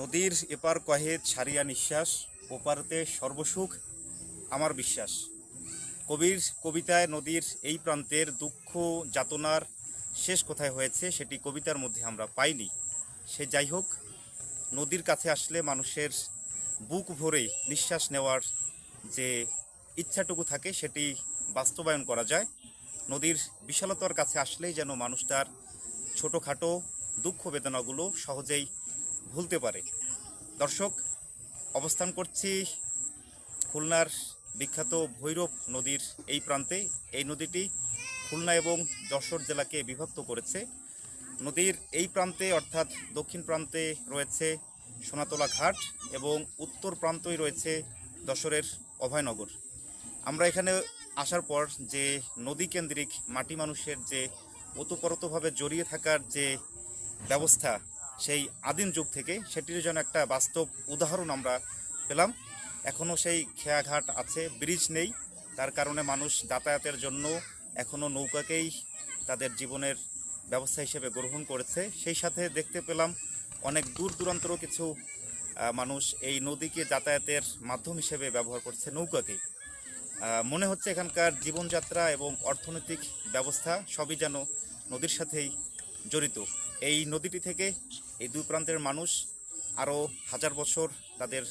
নদীর এপার কহে ছাড়িয়া নিঃশ্বাস, ওপারতে সর্বসুখ আমার বিশ্বাস। কবির কবিতায় নদীর এই প্রান্তের দুঃখ, যাতনার শেষ কোথায় হয়েছে সেটি কবিতার মধ্যে আমরা পাইনি। সে যাই হোক নদীর কাছে আসলে মানুষের বুক ভরে নিঃশ্বাস নেওয়ার যে ইচ্ছাটুকু থাকে সেটি বাস্তবায়ন করা যায়। নদীর বিশালতার কাছে আসলেই যেন মানুষ তার ছোটোখাটো দুঃখ বেদনাগুলো সহজেই ভুলতে পারে। দর্শক, অবস্থান করছি খুলনার বিখ্যাত ভৈরব নদীর এই প্রান্তে। এই নদীটি খুলনা এবং যশোর জেলাকে বিভক্ত করেছে। নদীর এই প্রান্তে অর্থাৎ দক্ষিণ প্রান্তে রয়েছে সোনাতলা ঘাট এবং উত্তর প্রান্তই রয়েছে যশোরের অভয়নগর। আমরা এখানে আসার পর যে নদী কেন্দ্রিক মাটি মানুষের যে ওতপ্রোতভাবে জড়িয়ে থাকার যে ব্যবস্থা সেই আদিম যুগ থেকে সেটির জন্য একটা বাস্তব উদাহরণ আমরা পেলাম। এখনও সেই খেয়াঘাট আছে ব্রিজ নেই। তার কারণে মানুষ যাতায়াতের জন্য এখনও নৌকাকেই তাদের জীবনের ব্যবস্থা হিসেবে গ্রহণ করেছে। সেই সাথে দেখতে পেলাম অনেক দূর দূরান্তর কিছু মানুষ এই নদীকে যাতায়াতের মাধ্যম হিসেবে ব্যবহার করছে নৌকাকে। আহ, মনে হচ্ছে এখানকার জীবনযাত্রা এবং অর্থনৈতিক ব্যবস্থা সবই যেন নদীর সাথেই জড়িত। এই নদীটি থেকে এই দুই প্রান্তের মানুষ আরও হাজার বছর তাদের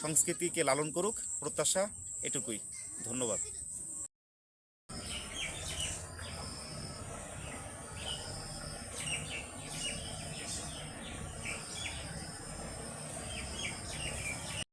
সংস্কৃতিকে লালন করুক প্রত্যাশা এটুকুই। ধন্যবাদ।